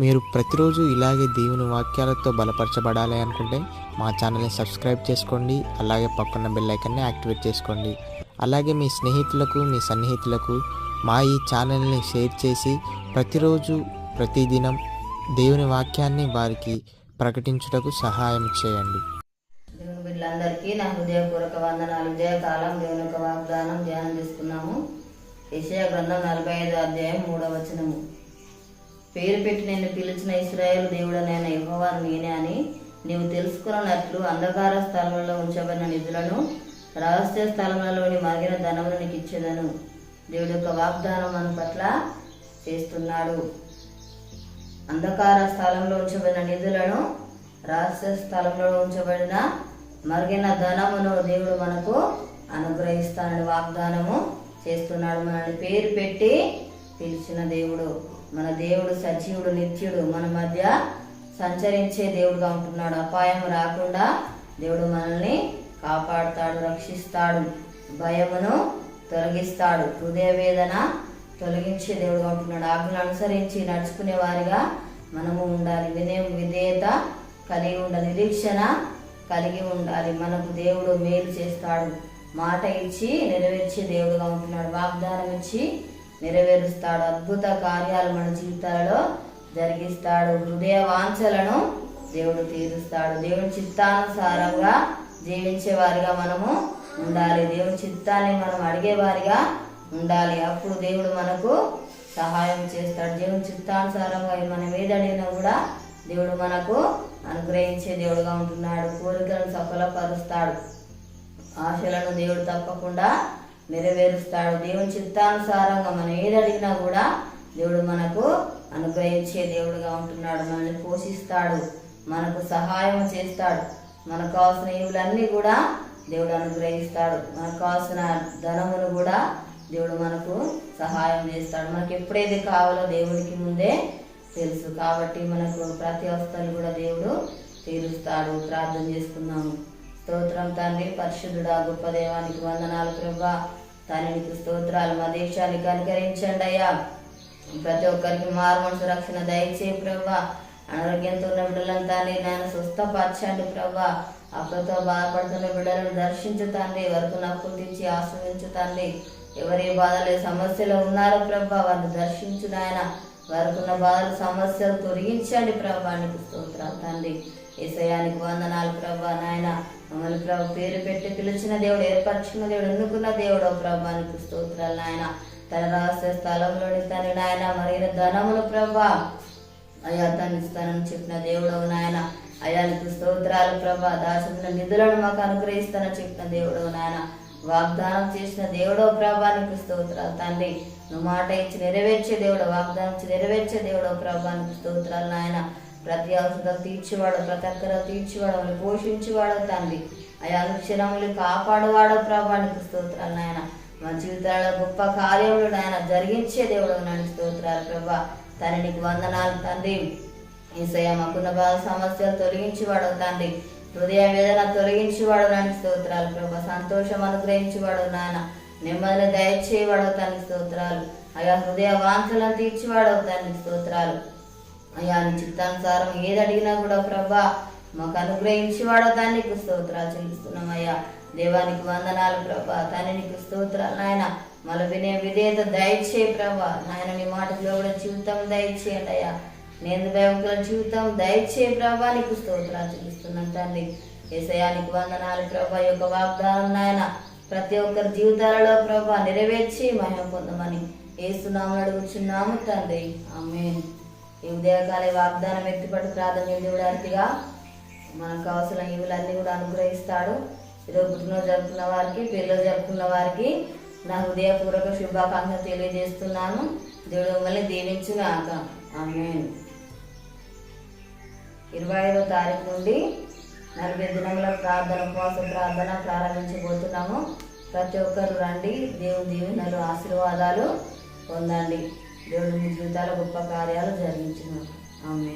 మీరు ప్రతిరోజు ఇలాగే దేవుని వాక్యాలతో బలపరచబడాలి అనుకుంటే మా ఛానల్ని సబ్స్క్రైబ్ చేసుకోండి అలాగే పక్కన బెల్ ఐకన్ని యాక్టివేట్ చేసుకోండి. అలాగే మీ స్నేహితులకు మీ సన్నిహితులకు మా ఈ ఛానల్ని షేర్ చేసి ప్రతిరోజు ప్రతిదినం దేవుని వాక్యాన్ని వారికి ప్రకటించుటకు సహాయం చేయండి. బిడ్డలందరికీ నా హృదయపూర్వక వందనాలు. ఉదయకాలం దేవుని యొక్క వాగ్దానం ధ్యానం చేసుకున్నాము విషయ గ్రంథం నలభై ఐదు అధ్యాయం మూడవ వచనము. పేరు పెట్టి నేను పిలిచిన ఇస్రాయేల్ నేను యెహోవాను నేనే అని నీవు తెలుసుకున్నట్లు అంధకార స్థలంలో ఉంచబడిన నిధులను రహస్య స్థలములలోని మరిగిన ధనమును నీకు ఇచ్చేదను. దేవుడు యొక్క వాగ్దానం మన పట్ల చేస్తున్నాడు. అంధకార స్థలంలో ఉంచబడిన నిధులను రహస్య స్థలంలో ఉంచబడిన మరిగిన ధనమును దేవుడు మనకు అనుగ్రహిస్తానని వాగ్దానము చేస్తున్నాడు. మనల్ని పేరు పెట్టి పిలిచిన దేవుడు మన దేవుడు సజీవుడు నిత్యుడు మన మధ్య సంచరించే దేవుడుగా ఉంటున్నాడు. అపాయం రాకుండా దేవుడు మనల్ని కాపాడుతాడు రక్షిస్తాడు. భయమును తొలగిస్తాడు. హృదయ వేదన తొలగించే దేవుడుగా ఉంటున్నాడు. ఆజ్ఞలు అనుసరించి నడుచుకునే వారిగా మనము ఉండాలి. వినయం విధేయత కలిగి ఉండాలి. నిరీక్షణ కలిగి ఉండాలి. మనకు దేవుడు మేలు చేస్తాడు. మాట ఇచ్చి నెరవేర్చే దేవుడుగా ఉంటున్నాడు. వాగ్దానం ఇచ్చి నెరవేరుస్తాడు. అద్భుత కార్యాలు మన జీవితాలలో జరిగిస్తాడు. హృదయ వాంఛలను దేవుడు తీరుస్తాడు. దేవుడి చిత్తానుసారంగా జీవించే వారిగా మనము ఉండాలి. దేవుడి చిత్తాన్ని మనం అడిగే వారిగా ఉండాలి. అప్పుడు దేవుడు మనకు సహాయం చేస్తాడు. దేవుని చిత్తానుసారంగా మనం ఏది కూడా దేవుడు మనకు అనుగ్రహించే దేవుడుగా ఉంటున్నాడు. కోరికలను సఫలపరుస్తాడు. ఆశలను దేవుడు తప్పకుండా నెరవేరుస్తాడు. దేవుని చిత్తానుసారంగా మనం ఏది అడిగినా కూడా దేవుడు మనకు అనుగ్రహించే దేవుడుగా ఉంటున్నాడు. మనల్ని పోషిస్తాడు. మనకు సహాయం చేస్తాడు. మనకు కావాల్సిన ఇవులన్నీ కూడా దేవుడు అనుగ్రహిస్తాడు. మనకు కావాల్సిన ధనమును కూడా దేవుడు మనకు సహాయం చేస్తాడు. మనకు ఎప్పుడైతే కావాలో దేవుడికి ముందే తెలుసు. కాబట్టి మనకు ప్రతి అవస్థలు కూడా దేవుడు తీరుస్తాడు. ప్రార్థన చేసుకున్నాము స్తోత్రం తండ్రి పరిశుద్ధుడా గొప్ప దేవానికి వందనాలు ప్రభా. తండ్రికి స్తోత్రాలు మా దేశానికి అనుకరించండి అయ్యా. ప్రతి ఒక్కరికి మారు మనసు రక్షణ దయచే ప్రభా. అనారోగ్యంతో ఉన్న బిడ్డలంతా నేను నాయన స్వస్థపరచండి ప్రభా. అప్పులతో బాధపడుతున్న బిడ్డలను దర్శించు తండ్రి వరకు నప్పులు తెచ్చి ఆశ్రయించు తండ్రి. ఎవరి బాధలు సమస్యలు ఉన్నారో ప్రభా వారిని దర్శించు నాయన. వారికున్న బాధలు సమస్యలు తొలగించండి ప్రభా నీకు స్తోత్రాలు తండ్రి. ఏసయానికి వందనాలు ప్రభా నాయన. మమ్మల్ని ప్రభు పేరు పెట్టి పిలిచిన దేవుడు ఏర్పరచుకున్న దేవుడు ఎన్నుకున్న దేవుడు ప్రభా నీకు స్తోత్రాలు నాయన. తన రహస్య స్థలంలోని తండ్రి నాయన మరి ధనములు ప్రభా అయ్యా తను ఇస్తానని చెప్పిన దేవుడు నాయన. అయ్యా స్తోత్రాలు ప్రభా దాచిన నిధులను మాకు అనుగ్రహిస్తానని చెప్పిన దేవుడు నాయన. వాగ్దానం చేసిన దేవుడో ప్రభా స్తోత్రాలు. తండ్రి నువ్వు మాట ఇచ్చి నెరవేర్చే దేవుడు వాగ్దానం ఇచ్చి నెరవేర్చే దేవుడో ప్రభా స్తోత్రాలు నాయన. ప్రతి అవసరం తీర్చివాడు ప్రతి ఒక్కరు తీర్చివాడు పోషించేవాడు తండ్రి. అయ్యా అనుక్షణములు కాపాడువాడో ప్రభానికి స్తోత్రాలు నాయన. మా జీవితాల్లో గొప్ప కార్యములు నాయన జరిగించే దేవుడు నాయన స్తోత్రాలు ప్రభా. తన వందనాలు తండ్రి. ఈసయ మాకున్న బాధ సమస్యలు తొలగించేవాడు తండ్రి. హృదయ వేదన తొలగించేవాడు నాని స్తోత్రాలు ప్రభా. సంతోషం అనుగ్రహించేవాడు నాయన. నెమ్మదిని దయచేవాడు తన స్తోత్రాలు. అయ్యా హృదయ వాంఛలను తీర్చేవాడు తండ్రి స్తోత్రాలు. అయ్యా నీ చిత్తానుసారం ఏది అడిగినా కూడా ప్రభా మాకు అనుగ్రహించేవాడు వాడతాను నీకు స్తోత్రాలు చెల్లిస్తున్నాం అయ్యా. దేవానికి వందనాలు ప్రభా. తాని నీకు స్తోత్రాలు నాయన. మళ్ళీ వినే విధేయత దయచే ప్రభా. నాయన నీ మాటలో కూడా జీవితం దయచేయండి అయ్యా. నేను భయంకర జీవితం దయచే ప్రభా నీకు స్తోత్రాలు చెల్లిస్తున్నాను తండ్రి. ఏసయానికి వందనాలు ప్రభా యొక్క వాగ్దానం నాయన. ప్రతి ఒక్కరి జీవితాలలో ప్రభా నెరవేర్చి మహిమ పొందమని ఏసునామని అడుగుచున్నాము తండ్రి. ఆమె ఈ ఉదయకాల వాగ్దానం ఎత్తిపట్టు ప్రార్థన దేవుడారిగా మనకు అవసరం ఇవులన్నీ కూడా అనుగ్రహిస్తాడు. ఈరోజు పుట్టినరోజు జరుపుకున్న వారికి పెళ్ళి జరుపుకున్న వారికి నా హృదయపూర్వక శుభాకాంక్షలు తెలియజేస్తున్నాను. దేవుడు మిమ్మల్ని దీవించుగాక. ఆమె ఇరవై ఐదో తారీఖు నుండి నలభై దినముల ప్రార్థన ఉపవాస ప్రార్థన ప్రారంభించబోతున్నాము. ప్రతి ఒక్కరు రండి దేవుని దీవెనలు ఆశీర్వాదాలు పొందండి. దేవుడు మీ జీవితాల గొప్ప కార్యాలు జరిగించిన. ఆమె